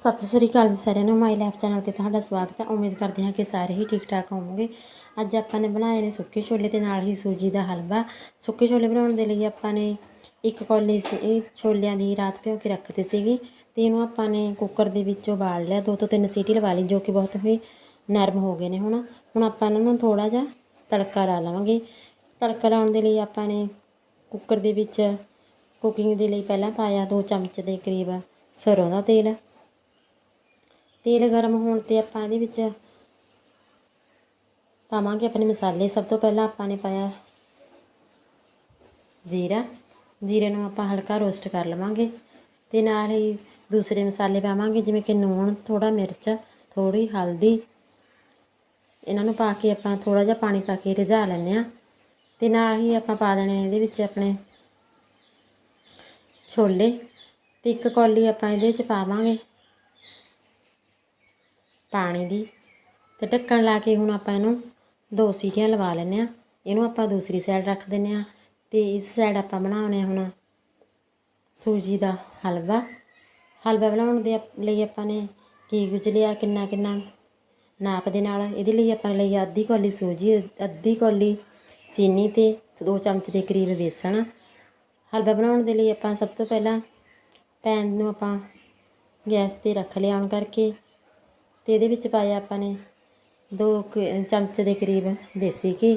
ਸਤਿ ਸ਼੍ਰੀ ਅਕਾਲ ਜੀ ਸਾਰਿਆਂ ਨੂੰ ਮਾਈ ਲਾਈਫ ਚੈਨਲ ਤੇ ਤੁਹਾਡਾ ਸਵਾਗਤ ਹੈ। ਉਮੀਦ ਕਰਦੇ ਹਾਂ ਕਿ ਸਾਰੇ ਹੀ ਠੀਕ ਠਾਕ ਹੋਵੋਗੇ। ਅੱਜ ਆਪਾਂ ਨੇ ਬਣਾਏ ਨੇ ਸੁੱਕੇ ਛੋਲੇ ਤੇ ਨਾਲ ਹੀ ਸੂਜੀ ਦਾ ਹਲਵਾ। ਸੁੱਕੇ ਛੋਲੇ ਬਣਾਉਣ ਦੇ ਲਈ ਆਪਾਂ ਨੇ ਇੱਕ ਕੌਲੀ ਸੀ, ਇਹ ਛੋਲਿਆਂ ਦੀ ਰਾਤ ਭਿਓ ਕੇ ਰੱਖਦੇ ਸੀਗੇ ਤੇ ਇਹਨੂੰ ਆਪਾਂ ਨੇ ਕੁੱਕਰ ਦੇ ਵਿੱਚ ਉਬਾਲ ਲਿਆ। ਦੋ ਤੋਂ ਤਿੰਨ ਸੀਟੀ ਲਵਾ ਲਈ ਜੋ ਕਿ ਬਹੁਤ ਹੀ ਨਰਮ ਹੋ ਗਏ ਨੇ ਹੁਣ। ਹੁਣ ਆਪਾਂ ਇਹਨਾਂ ਨੂੰ ਥੋੜਾ ਜਿਹਾ ਤੜਕਾ ਲਾ ਲਵਾਂਗੇ। ਤੜਕਾ ਲਾਉਣ ਦੇ ਲਈ ਆਪਾਂ ਨੇ ਕੁੱਕਰ ਦੇ ਵਿੱਚ ਕੁਕਿੰਗ ਦੇ ਲਈ ਪਹਿਲਾਂ ਪਾਇਆ ਦੋ ਚਮਚ ਦੇ ਕਰੀਬ ਸਰੋਂ ਦਾ ਤੇਲ। ਤੇਲ ਗਰਮ ਹੋਣ ਤੇ ਆਪਾਂ ਇਹਦੇ ਵਿੱਚ ਪਾਵਾਂਗੇ ਆਪਣੇ ਮਸਾਲੇ। ਸਭ ਤੋਂ ਪਹਿਲਾਂ ਆਪਾਂ ਨੇ ਪਾਇਆ ਜੀਰਾ। ਜੀਰੇ ਨੂੰ ਆਪਾਂ ਹਲਕਾ ਰੋਸਟ ਕਰ ਲਵਾਂਗੇ ਤੇ ਨਾਲ ਹੀ ਦੂਸਰੇ ਮਸਾਲੇ ਪਾਵਾਂਗੇ, ਜਿਵੇਂ ਕਿ ਨੂਣ ਥੋੜਾ ਮਿਰਚ ਥੋੜੀ ਹਲਦੀ। ਇਹਨਾਂ ਨੂੰ ਪਾ ਕੇ ਆਪਾਂ ਥੋੜਾ ਜਿਹਾ ਪਾਣੀ ਪਾ ਕੇ ਰਿਝਾ ਲੈਂਦੇ ਆ ਤੇ ਨਾਲ ਹੀ ਆਪਾਂ ਪਾ ਦੇਣੇ ਇਹਦੇ ਵਿੱਚ ਆਪਣੇ ਛੋਲੇ। ਤੇ ਇੱਕ ਕੌਲੀ ਆਪਾਂ ਇਹਦੇ ਵਿੱਚ ਪਾਵਾਂਗੇ। ਪਾਣੀ ਦੀ ਤੇ ਢੱਕਣ ਲਾ ਕੇ ਹੁਣ ਆਪਾਂ ਇਹਨੂੰ ਦੋ ਸੀਟੀਆਂ ਲਵਾ ਲੈਂਦੇ ਆ ਇਹਨੂੰ ਆਪਾਂ ਦੂਸਰੀ ਸਾਈਡ ਰੱਖ ਦਿੰਦੇ ਆ ਤੇ ਇਸ ਸਾਈਡ ਆਪਾਂ ਬਣਾਉਣੇ ਆ ਹੁਣ ਸੂਜੀ ਦਾ ਹਲਵਾ। ਹਲਵਾ ਬਣਾਉਣ ਦੇ ਲਈ ਆਪਾਂ ਨੇ ਕੀ ਕੁਝ ਲਿਆ, ਕਿੰਨਾ ਕਿੰਨਾ ਨਾਪ ਦੇ ਨਾਲ ਇਹਦੇ ਲਈ ਆਪਾਂ ਲਈ ਅੱਧੀ ਕੌਲੀ ਸੂਜੀ, ਅੱਧੀ ਕੌਲੀ ਚੀਨੀ ਤੇ ਦੋ ਚਮਚ ਦੇ ਕਰੀਬ ਬੇਸਣ ਹਲਵਾ ਬਣਾਉਣ ਦੇ ਲਈ ਆਪਾਂ ਸਭ ਤੋਂ ਪਹਿਲਾਂ ਪੈਨ ਨੂੰ ਆਪਾਂ ਗੈਸ ਤੇ ਰੱਖ ਲਿਆ ਔਨ ਕਰਕੇ ਤੇ ਇਹਦੇ ਵਿੱਚ ਪਾਇਆ ਆਪਾਂ ਨੇ ਦੋ ਚਮਚ ਦੇ ਕਰੀਬ ਦੇਸੀ ਘੀ।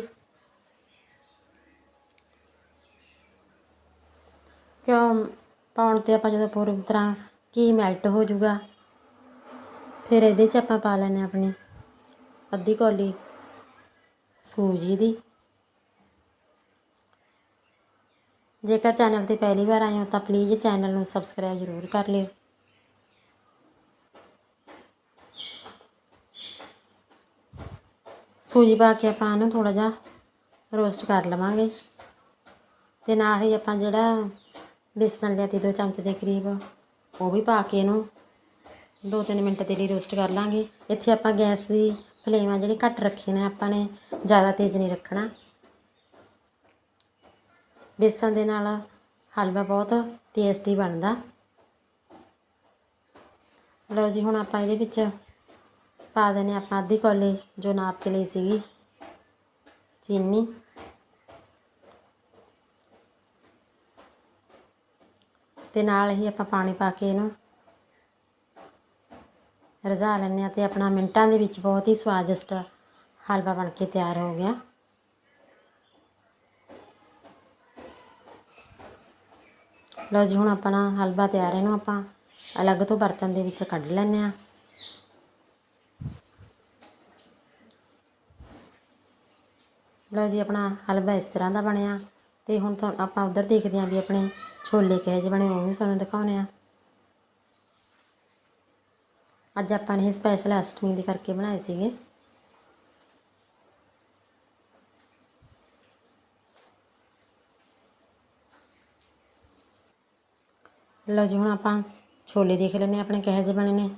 ਕਿਉਂ ਪਾਉਣ ਤੇ ਆਪਾਂ ਜਦੋਂ ਪੂਰੀ ਤਰ੍ਹਾਂ ਘੀ ਮੈਲਟ ਹੋ ਜਾਊਗਾ, ਫਿਰ ਇਹਦੇ 'ਚ ਆਪਾਂ ਪਾ ਲੈਣੇ ਆਪਣੀ ਅੱਧੀ ਕੌਲੀ ਸੂਜੀ ਦੀ। ਜੇਕਰ ਚੈਨਲ ਤੇ ਪਹਿਲੀ ਵਾਰ ਆਏ ਹੋ ਤਾਂ ਪਲੀਜ਼ ਚੈਨਲ ਨੂੰ ਸਬਸਕ੍ਰਾਈਬ ਜ਼ਰੂਰ ਕਰ ਲਿਓ। ਸੂਜੀ ਪਾ ਕੇ ਆਪਾਂ ਇਹਨੂੰ ਥੋੜਾ ਜਿਹਾ ਰੋਸਟ ਕਰ ਲਵਾਂਗੇ। ਤੇ ਨਾਲ ਹੀ ਆਪਾਂ ਜਿਹੜਾ ਬੇਸਣ ਲਿਆ ਤੀ ਦੋ ਚਮਚ ਦੇ ਕਰੀਬ, ਉਹ ਵੀ ਪਾ ਕੇ ਇਹਨੂੰ ਦੋ ਤਿੰਨ ਮਿੰਟ ਦੇ ਲਈ ਰੋਸਟ ਕਰ ਲਾਂਗੇ। ਇੱਥੇ ਆਪਾਂ ਗੈਸ ਦੀ ਫਲੇਮ ਆ ਜਿਹੜੀ ਘੱਟ ਰੱਖੀ ਨੇ, ਆਪਾਂ ਨੇ ਜ਼ਿਆਦਾ ਤੇਜ਼ ਨਹੀਂ ਰੱਖਣਾ। ਬੇਸਣ ਦੇ ਨਾਲ ਹਲਵਾ ਬਹੁਤ ਟੇਸਟੀ ਬਣਦਾ। ਲਓ ਜੀ, ਹੁਣ ਆਪਾਂ ਇਹਦੇ ਵਿੱਚ ਪਾ ਦੇਣੇ ਆਪਾਂ ਅੱਧੀ ਕੌਲੀ ਜੋ ਨਾਪ ਕੇ ਲਈ ਸੀਗੀ। ਚੀਨੀ। ਤੇ ਨਾਲ ਹੀ ਆਪਾਂ ਪਾਣੀ ਪਾ ਕੇ ਇਹਨੂੰ ਰਝਾ ਲੈਂਦੇ ਹਾਂ ਤੇ ਆਪਣਾ ਮਿੰਟਾਂ ਦੇ ਵਿੱਚ ਬਹੁਤ ਹੀ ਸਵਾਦਿਸ਼ਟ ਹਲਵਾ ਬਣ ਕੇ ਤਿਆਰ ਹੋ ਗਿਆ। ਲਓ ਜੀ, ਹੁਣ ਆਪਣਾ ਹਲਵਾ ਤਿਆਰ ਇਹਨੂੰ ਆਪਾਂ ਅਲੱਗ ਤੋਂ ਬਰਤਨ ਦੇ ਵਿੱਚ ਕੱਢ ਲੈਂਦੇ ਹਾਂ। ਲਓ ਜੀ, ਆਪਣਾ ਹਲਵਾ ਇਸ ਤਰ੍ਹਾਂ ਦਾ ਬਣਿਆ ਤੇ ਹੁਣ ਤਾਂ ਆਪਾਂ ਉਧਰ ਦੇਖਦੇ ਹਾਂ ਵੀ ਆਪਣੇ ਛੋਲੇ ਕਿਹੋ ਜਿਹੇ ਬਣੇ, ਉਹ ਵੀ ਤੁਹਾਨੂੰ ਦਿਖਾਉਂਦੇ ਆ ਅੱਜ ਆਪਾਂ ਨੇ ਇਹ ਸਪੈਸ਼ਲ ਅਸ਼ਟਮੀ ਦੇ ਕਰਕੇ ਬਣਾਏ ਸੀਗੇ। ਲਓ ਜੀ, ਹੁਣ ਆਪਾਂ ਛੋਲੇ ਦੇਖ ਲੈਂਦੇ ਹਾਂ ਆਪਣੇ ਕਿਹੋ ਜਿਹੇ ਬਣੇ ਨੇ।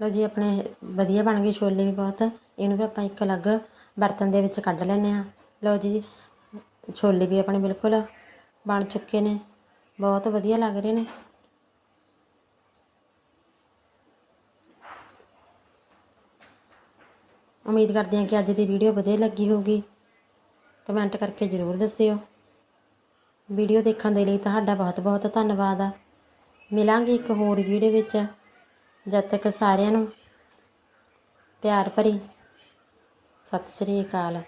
ਲਓ ਜੀ, ਆਪਣੇ ਵਧੀਆ ਬਣ ਗਏ ਛੋਲੇ ਵੀ ਬਹੁਤ। ਇਹਨੂੰ ਵੀ ਆਪਾਂ ਇੱਕ ਅਲੱਗ ਬਰਤਨ ਦੇ ਵਿੱਚ ਕੱਢ ਲੈਂਦੇ ਹਾਂ। ਲਓ ਜੀ, ਛੋਲੇ ਵੀ ਆਪਣੇ ਬਿਲਕੁਲ ਬਣ ਚੁੱਕੇ ਨੇ। ਬਹੁਤ ਵਧੀਆ ਲੱਗ ਰਹੇ ਨੇ। ਉਮੀਦ ਕਰਦੇ ਹਾਂ ਕਿ ਅੱਜ ਦੀ ਵੀਡੀਓ ਵਧੀਆ ਲੱਗੀ ਹੋਊਗੀ। ਕਮੈਂਟ ਕਰਕੇ ਜ਼ਰੂਰ ਦੱਸਿਓ। ਵੀਡੀਓ ਦੇਖਣ ਦੇ ਲਈ ਤੁਹਾਡਾ ਬਹੁਤ ਬਹੁਤ ਧੰਨਵਾਦ ਆ। ਮਿਲਾਂਗੇ ਇੱਕ ਹੋਰ ਵੀਡੀਓ ਵਿੱਚ। ਜਦ ਤੱਕ ਸਾਰਿਆਂ ਨੂੰ ਪਿਆਰ ਭਰੀ ਸਤਿ ਸ੍ਰੀ ਅਕਾਲ।